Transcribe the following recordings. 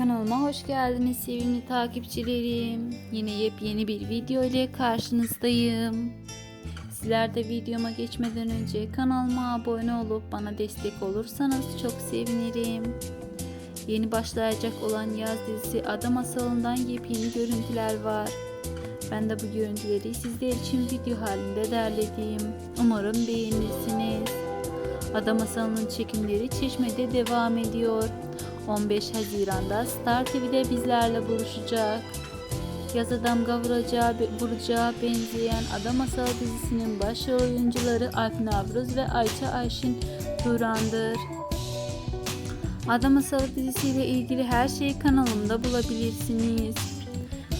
Kanalıma hoş geldiniz sevimli takipçilerim. Yine yepyeni bir video ile karşınızdayım. Sizler de videoma geçmeden önce kanalıma abone olup bana destek olursanız çok sevinirim. Yeni başlayacak olan yaz dizisi Ada Masalı'ndan yepyeni görüntüler var. Ben de bu görüntüleri sizler için video halinde derledim. Umarım beğenirsiniz. Ada Masalı'nın çekimleri Çeşme'de devam ediyor. 15 Haziran'da Star TV'de bizlerle buluşacak. Yaza damga vuracağı, vuracağı benzeyen Ada Masalı dizisinin başrol oyuncuları Alp Navruz ve Ayça Ayşin Turan'dır. Ada Masalı dizisiyle ilgili her şeyi kanalımda bulabilirsiniz.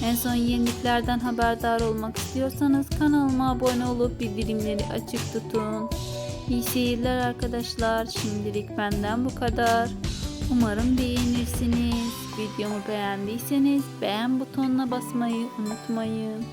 En son yeniliklerden haberdar olmak istiyorsanız kanalıma abone olup bildirimleri açık tutun. İyi seyirler arkadaşlar. Şimdilik benden bu kadar. Umarım beğenirsiniz. Videomu beğendiyseniz beğen butonuna basmayı unutmayın.